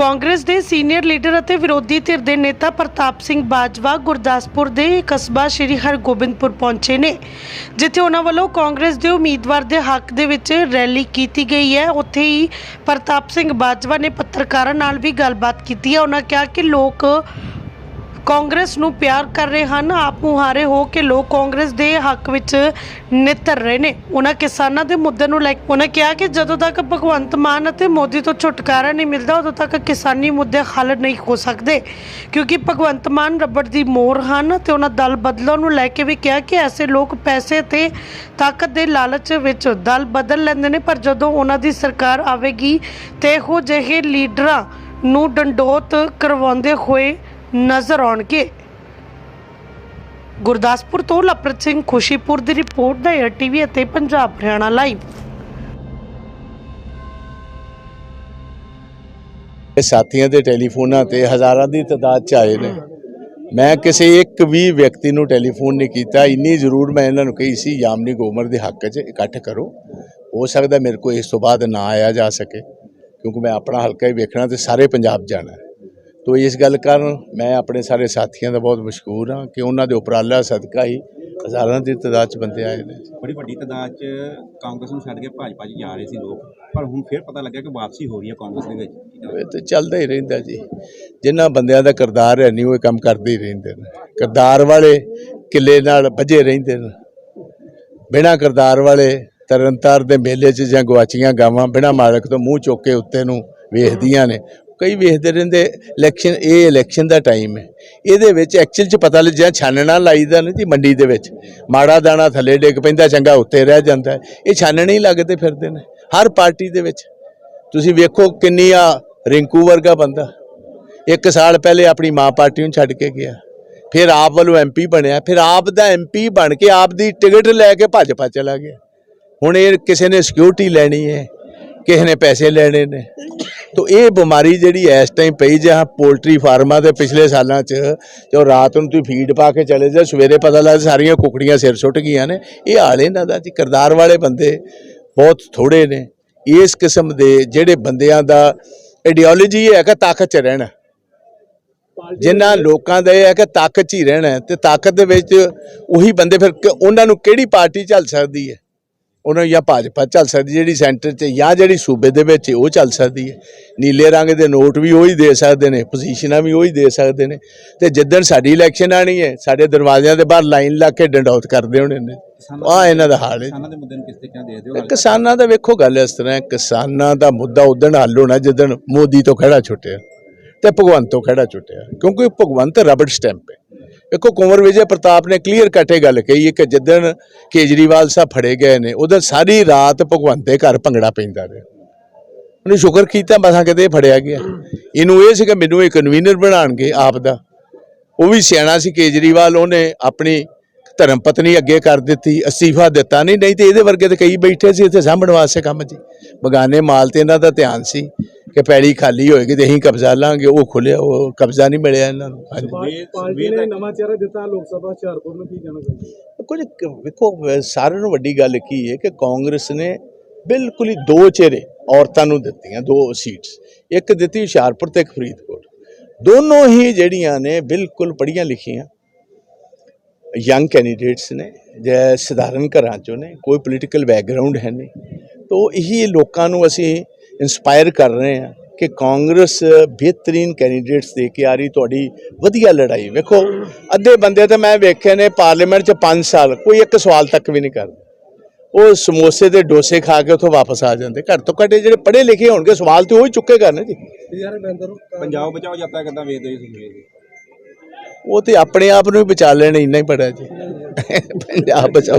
ਕਾਂਗਰਸ ਦੇ senior leader ਅਤੇ ਵਿਰੋਧੀ ਧਿਰ ਦੇ ਨੇਤਾ ਪ੍ਰਤਾਪ ਸਿੰਘ ਬਾਜਵਾ ਗੁਰਦਾਸਪੁਰ ਦੇ ਕਸਬਾ ਸ਼੍ਰੀ ਹਰਗੋਬਿੰਦਪੁਰ ਪਹੁੰਚੇ ਨੇ, ਜਿੱਥੇ ਉਹਨਾਂ ਵੱਲੋਂ ਕਾਂਗਰਸ ਦੇ ਉਮੀਦਵਾਰ ਦੇ ਹੱਕ ਦੇ ਵਿੱਚ ਰੈਲੀ ਕੀਤੀ ਗਈ ਹੈ। ਉੱਥੇ ਹੀ ਪ੍ਰਤਾਪ ਸਿੰਘ ਬਾਜਵਾ ਨੇ ਪੱਤਰਕਾਰਾਂ ਨਾਲ ਵੀ ਗੱਲਬਾਤ ਕੀਤੀ ਹੈ। ਉਹਨਾਂ ਕਿਹਾ ਕਿ ਲੋਕ ਕਾਂਗਰਸ ਨੂੰ ਪਿਆਰ ਕਰ ਰਹੇ ਹਨ, ਆਪ ਮੁਹਾਰੇ ਹੋ ਕੇ ਲੋਕ ਕਾਂਗਰਸ ਦੇ ਹੱਕ ਵਿੱਚ ਨਿੱਤਰ ਰਹੇ ਨੇ। ਉਹਨਾਂ ਕਿਸਾਨਾਂ ਦੇ ਮੁੱਦੇ ਨੂੰ ਲੈ ਕੇ ਉਹਨਾਂ ਕਿਹਾ ਕਿ ਜਦੋਂ ਤੱਕ ਭਗਵੰਤ ਮਾਨ ਅਤੇ ਮੋਦੀ ਤੋਂ ਛੁਟਕਾਰਾ ਨਹੀਂ ਮਿਲਦਾ, ਉਦੋਂ ਤੱਕ ਕਿਸਾਨੀ ਮੁੱਦੇ ਹੱਲ ਨਹੀਂ ਹੋ ਸਕਦੇ। ਕਿਉਂਕਿ ਭਗਵੰਤ ਮਾਨ ਰੱਬੜ ਦੀ ਮੋਰ ਹਨ ਤੇ ਉਹਨਾਂ ਦਲ ਬਦਲਣ ਨੂੰ ਲੈ ਕੇ ਵੀ ਕਿਹਾ ਕਿ ਐਸੇ ਲੋਕ ਪੈਸੇ ਤੇ ਤਾਕਤ ਦੇ ਲਾਲਚ ਵਿੱਚ ਦਲ ਬਦਲ ਲੈਂਦੇ ਨੇ, ਪਰ ਜਦੋਂ ਉਹਨਾਂ ਦੀ ਸਰਕਾਰ ਆਵੇਗੀ ਤੇ ਇਹੋ ਜਿਹੇ ਲੀਡਰਾਂ ਨੂੰ ਡੰਡੋਤ ਕਰਵਾਉਂਦੇ ਹੋਏ ਨਜ਼ਰ ਆਉਣਗੇ। ਗੁਰਦਾਸਪੁਰ ਤੋਂ ਲਪਰਤ ਸਿੰਘ ਖੁਸ਼ੀਪੁਰ ਦੀ ਰਿਪੋਰਟ ਦਾ ਏਅਰ ਟੀਵੀ ਅਤੇ ਪੰਜਾਬ ਹਰਿਆਣਾ ਲਾਈਵ ਸਾਥੀਆਂ ਦੇ ਟੈਲੀਫੋਨਾਂ ਤੇ ਹਜ਼ਾਰਾਂ ਦੀ ਤਾਦਾਦ ਚ ਆਏ ਨੇ। ਮੈਂ ਕਿਸੇ ਇੱਕ ਵੀ ਵਿਅਕਤੀ ਨੂੰ ਟੈਲੀਫੋਨ ਨਹੀਂ ਕੀਤਾ। ਇੰਨੀ ਜ਼ਰੂਰ ਮੈਂ ਇਹਨਾਂ ਨੂੰ ਕਹੀ ਸੀ, ਯਾਮਨੀ ਗੋਮਰ ਦੇ ਹੱਕ 'ਚ ਇਕੱਠ ਕਰੋ। ਹੋ ਸਕਦਾ ਮੇਰੇ ਕੋਲ ਇਸ ਤੋਂ ਬਾਅਦ ਨਾ ਆਇਆ ਜਾ ਸਕੇ, ਕਿਉਂਕਿ ਮੈਂ ਆਪਣਾ ਹਲਕਾ ਹੀ ਵੇਖਣਾ ਤੇ ਸਾਰੇ ਪੰਜਾਬ ਜਾਣਾ ਤੋ ਇਸ ਗੱਲ ਕਾਰਨ ਮੈਂ ਆਪਣੇ ਸਾਰੇ ਸਾਥੀਆਂ ਦਾ ਬਹੁਤ ਮਸ਼ਕੂਰ ਹਾਂ ਕਿ ਉਹਨਾਂ ਦੇ ਉਪਰਾਲਾ ਸਦਕਾ ਹੀ ਹਜ਼ਾਰਾਂ ਦੀ ਤਾਦਾਦ 'ਚ ਬੰਦੇ ਆਏ ਨੇ। ਬੜੀ ਵੱਡੀ ਤਾਦਾਦ 'ਚ ਕਾਂਗਰਸ ਨੂੰ ਛੱਡ ਕੇ ਭਾਜਪਾ 'ਚ ਜਾ ਰਹੇ ਸੀ ਲੋਕ। ਪਰ ਹੁਣ ਫਿਰ ਪਤਾ ਲੱਗਿਆ ਕਿ ਵਾਪਸੀ ਹੋ ਰਹੀ ਹੈ ਕਾਂਗਰਸ ਦੇ ਵਿੱਚ। ਇਹ ਤੇ ਚੱਲਦਾ ਹੀ ਰਹਿੰਦਾ ਜੀ। ਜਿਨ੍ਹਾਂ ਬੰਦਿਆਂ ਦਾ ਕਿਰਦਾਰ ਹੈ ਨਹੀਂ ਉਹ ਇਹ ਕੰਮ ਕਰਦੇ ਹੀ ਰਹਿੰਦੇ ਨੇ। ਕਿਰਦਾਰ ਵਾਲੇ ਕਿੱਲੇ ਨਾਲ ਵੱਜੇ ਰਹਿੰਦੇ ਨੇ। ਬਿਨਾਂ ਕਿਰਦਾਰ ਵਾਲੇ ਤਰਨਤਾਰ ਦੇ ਮੇਲੇ 'ਚ ਜਾਂ ਗਵਾਚੀਆਂ ਗਾਵਾਂ ਬਿਨਾਂ ਮਾਲਕ ਤੋਂ ਮੂੰਹ ਚੁੱਕ ਕੇ ਉੱਤੇ ਨੂੰ ਵੇਖਦੀਆਂ ਨੇ। ਕਈ ਵੇਖਦੇ ਰਹਿੰਦੇ ਇਲੈਕਸ਼ਨ ਇਹ ਇਲੈਕਸ਼ਨ ਦਾ ਟਾਈਮ ਹੈ। ਇਹਦੇ ਵਿੱਚ ਐਕਚੁਅਲ 'ਚ ਪਤਾ ਲੱਗਿਆ ਛਾਨਣਾ ਲਾਈਦਾ ਨਾ ਜੀ ਮੰਡੀ ਦੇ ਵਿੱਚ। ਮਾੜਾ ਦਾਣਾ ਥੱਲੇ ਡਿੱਗ ਪੈਂਦਾ, ਚੰਗਾ ਉੱਤੇ ਰਹਿ ਜਾਂਦਾ ਇਹ ਛਾਨਣੇ ਹੀ ਲੱਗਦੇ ਫਿਰਦੇ ਨੇ, ਹਰ ਪਾਰਟੀ ਦੇ ਵਿੱਚ। ਤੁਸੀਂ ਵੇਖੋ ਕਿੰਨੀ ਆ ਰਿੰਕੂ ਵਰਗਾ ਬੰਦਾ। ਇੱਕ ਸਾਲ ਪਹਿਲੇ ਆਪਣੀ ਮਾਂ ਪਾਰਟੀ ਨੂੰ ਛੱਡ ਕੇ ਗਿਆ। ਫਿਰ ਆਪ ਵੱਲੋਂ ਐਮਪੀ ਬਣਿਆ, ਫਿਰ ਆਪ ਦਾ ਐਮਪੀ ਬਣ ਕੇ ਆਪ ਦੀ ਟਿਕਟ ਲੈ ਕੇ ਭਾਜਪਾ ਚਲਾ ਗਿਆ। ਹੁਣ ਇਹ ਕਿਸੇ ਨੇ ਸਿਕਿਉਰਿਟੀ ਲੈਣੀ ਹੈ, ਕਿਸੇ ਨੇ ਪੈਸੇ ਲੈਣੇ ਨੇ। ਤੋ ਇਹ ਬਿਮਾਰੀ ਜਿਹੜੀ ਇਸ ਟਾਈਮ ਪਈ ਜਾਂ ਪੋਲਟਰੀ ਫਾਰਮਾਂ ਦੇ ਪਿਛਲੇ ਸਾਲਾਂ 'ਚ ਜੋ ਰਾਤ ਨੂੰ ਤੁਸੀਂ ਫੀਡ ਪਾ ਕੇ ਚਲੇ ਜਾ ਸਵੇਰੇ ਪਤਾ ਲੱਗਦਾ ਸਾਰੀਆਂ ਕੁਕੜੀਆਂ ਸਿਰ ਸੁੱਟ ਗਈਆਂ ਨੇ। ਇਹ ਹਾਲ ਇਹਨਾਂ ਦਾ ਜੀ, ਕਿਰਦਾਰ ਵਾਲੇ ਬੰਦੇ ਬਹੁਤ ਥੋੜੇ ਨੇ। ਇਸ ਕਿਸਮ ਦੇ ਜਿਹੜੇ ਬੰਦਿਆਂ ਦਾ ਆਈਡੀਓਲੋਜੀ ਇਹ ਹੈ ਕਿ ਤਾਕਤ 'ਚ ਰਹਿਣਾ। ਜਿਨ੍ਹਾਂ ਲੋਕਾਂ ਦਾ ਇਹ ਹੈ ਕਿ ਤਾਕਤ 'ਚ ਹੀ ਰਹਿਣਾ ਹੈ, ਤੇ ਤਾਕਤ ਦੇ ਵਿੱਚ ਉਹੀ ਬੰਦੇ ਫਿਰ ਉਹਨਾਂ ਨੂੰ ਕਿਹੜੀ ਪਾਰਟੀ ਝੱਲ ਸਕਦੀ ਹੈ? ਉਹਨਾਂ ਜਾਂ ਭਾਜਪਾ ਚੱਲ ਸਕਦੀ ਜਿਹੜੀ ਸੈਂਟਰ 'ਚ ਜਾਂ ਜਿਹੜੀ ਸੂਬੇ ਦੇ ਵਿੱਚ ਹੈ, ਉਹ ਚੱਲ ਸਕਦੀ ਹੈ। ਨੀਲੇ ਰੰਗ ਦੇ ਨੋਟ ਵੀ ਉਹੀ ਦੇ ਸਕਦੇ ਨੇ ਪੋਜੀਸ਼ਨਾਂ ਵੀ ਉਹੀ ਦੇ ਸਕਦੇ ਨੇ। ਤੇ ਜਿੱਦਣ ਸਾਡੀ ਇਲੈਕਸ਼ਨ ਆਣੀ ਹੈ ਸਾਡੇ ਦਰਵਾਜ਼ਿਆਂ ਦੇ ਬਾਹਰ ਲਾਈਨ ਲਾ ਕੇ ਡੰਡੌਤ ਕਰਦੇ ਹੋਣੇ ਨੇ। ਆ ਇਹਨਾਂ ਦਾ ਹਾਲ ਹੈ। ਕਿਸਾਨਾਂ ਦੇ ਮੁੱਦੇ ਨੂੰ ਕਿਸ ਤਰੀਕੇ ਨਾਲ ਦੇਖਦੇ ਹੋ? ਕਿਸਾਨਾਂ ਦਾ ਵੇਖੋ ਗੱਲ ਇਸ ਤਰ੍ਹਾਂ ਹੈ ਕਿਸਾਨਾਂ ਦਾ ਮੁੱਦਾ ਉਦਣ ਹੱਲ ਹੋਣਾ ਜਦੋਂ ਮੋਦੀ ਤੋਂ ਖੜਾ ਛੁੱਟਿਆ ਤੇ ਭਗਵੰਤ ਤੋਂ ਖੜਾ ਛੁੱਟਿਆ। ਕਿਉਂਕਿ ਭਗਵੰਤ ਰਬੜ ਸਟੈਂਪ ਹੈ। ਦੇਖੋ, ਕੁੰਵਰ ਵਿਜੇ ਪ੍ਰਤਾਪ ਨੇ ਕਲੀਅਰ ਕੱਟ ਇਹ ਗੱਲ ਕਹੀ ਹੈ ਕਿ ਜਦੋਂ ਕੇਜਰੀਵਾਲ ਸਾਹਿਬ ਫੜੇ ਗਏ ਨੇ, ਉਦੋਂ ਸਾਰੀ ਰਾਤ ਭਗਵੰਤ ਘਰ ਭੰਗੜਾ ਪੈਂਦਾ ਰਿਹਾ। ਉਹਨੇ ਸ਼ੁਕਰ ਕੀਤਾ, ਮਸਾਂ ਕਿਤੇ ਫੜਿਆ ਗਿਆ। ਇਹਨੂੰ ਇਹ ਸੀ ਕਿ ਮੈਨੂੰ ਇਹ ਕਨਵੀਨਰ ਬਣਾਣਗੇ ਆਪ ਦਾ ਉਹ ਵੀ ਸਿਆਣਾ ਸੀ ਕੇਜਰੀਵਾਲ, ਉਹਨੇ ਆਪਣੀ ਧਰਮ ਪਤਨੀ ਅੱਗੇ ਕਰ ਦਿੱਤੀ, ਅਸਤੀਫਾ ਦਿੱਤਾ ਨਹੀਂ ਨਹੀਂ ਤੇ ਇਹਦੇ ਵਰਗੇ ਤੇ ਕਈ ਬੈਠੇ ਸੀ ਇੱਥੇ ਸਾਂਭਣ ਵਾਸਤੇ ਕੰਮ ਜੀ ਬਗਾਨੇ ਮਾਲ ਤੇ ਇਹਨਾਂ ਦਾ ਧਿਆਨ ਸੀ। ਕਿ ਪੈੜੀ ਖਾਲੀ ਹੋਏਗੀ ਤੇ ਅਸੀਂ ਕਬਜ਼ਾ ਲਾਂਗੇ ਉਹ ਖੁੱਲਿਆ ਉਹ ਕਬਜ਼ਾ ਨਹੀਂ ਮਿਲਿਆ ਇਹਨਾਂ ਨੂੰ। ਹਾਂਜੀ। ਪਾਰਟੀ ਨੇ ਨਵਾਂ ਚਿਹਰਾ ਦਿੱਤਾ ਲੋਕ ਸਭਾ ਹੁਸ਼ਿਆਰਪੁਰ ਨੂੰ ਕੀ ਕਹਿਣਾ ਚਾਹੁੰਦੇ ਕੁਝ ਵੇਖੋ ਸਾਰਿਆਂ ਨੂੰ ਵੱਡੀ ਗੱਲ ਕੀ ਹੈ ਕਿ ਕਾਂਗਰਸ ਨੇ ਬਿਲਕੁਲ ਹੀ ਦੋ ਚਿਹਰੇ ਔਰਤਾਂ ਨੂੰ ਦਿੱਤੀਆਂ ਦੋ ਸੀਟਸ। ਇੱਕ ਦਿੱਤੀ ਹੁਸ਼ਿਆਰਪੁਰ ਤੇ ਇੱਕ ਫਰੀਦਕੋਟ। ਦੋਨੋਂ ਹੀ ਜਿਹੜੀਆਂ ਨੇ ਬਿਲਕੁਲ ਪੜ੍ਹੀਆਂ ਲਿਖੀਆਂ ਯੰਗ ਕੈਂਡੀਡੇਟਸ ਨੇ ਜੇ ਸਧਾਰਨ ਘਰਾਂ ਚੋਂ ਨੇ ਕੋਈ ਪੋਲੀਟੀਕਲ ਬੈਕਗ੍ਰਾਉਂਡ ਹੈ ਨਹੀਂ। ਤੋ ਇਹੀ ਲੋਕਾਂ ਨੂੰ ਅਸੀਂ ਇਨਸਪਾਇਰ ਕਰ ਰਹੇ ਹਾਂ ਕਿ ਕਾਂਗਰਸ ਬਿਹਤਰੀਨ ਕੈਂਡੀਡੇਟਸ ਦੇ ਕੇ ਆ ਰਹੀ ਤੁਹਾਡੀ ਵਧੀਆ ਲੜਾਈ। ਵੇਖੋ ਅੱਧੇ ਬੰਦੇ ਤਾਂ ਮੈਂ ਵੇਖੇ ਨੇ ਪਾਰਲੀਮੈਂਟ 'ਚ 5 ਸਾਲ ਕੋਈ ਇੱਕ ਸਵਾਲ ਤੱਕ ਵੀ ਨਹੀਂ ਕਰਦੇ। ਉਹ ਸਮੋਸੇ ਤੇ ਡੋਸੇ ਖਾ ਕੇ ਉੱਥੋਂ ਵਾਪਸ ਆ ਜਾਂਦੇ। ਘਰ ਤੋਂ ਘੱਟ ਜਿਹੜੇ ਪੜ੍ਹੇ ਲਿਖੇ ਹੋਣਗੇ ਸਵਾਲ ਤੇ ਉਹ ਹੀ ਚੁੱਕੇ ਕਰਨੇ ਜੀ। ਯਾਰ ਬੰਦਰ ਪੰਜਾਬ ਬਚਾਓ ਯਾਤਰਾ ਕਿੱਦਾਂ ਵੇਖਦੇ ਹੋ ਤੁਸੀਂ? ਉਹ ਤੇ ਆਪਣੇ ਆਪ ਨੂੰ ਹੀ ਬਚਾ ਲੈਣ ਇੰਨਾ ਹੀ ਪੜਾ ਜੀ। ਪੰਜਾਬ ਬਚਾਓ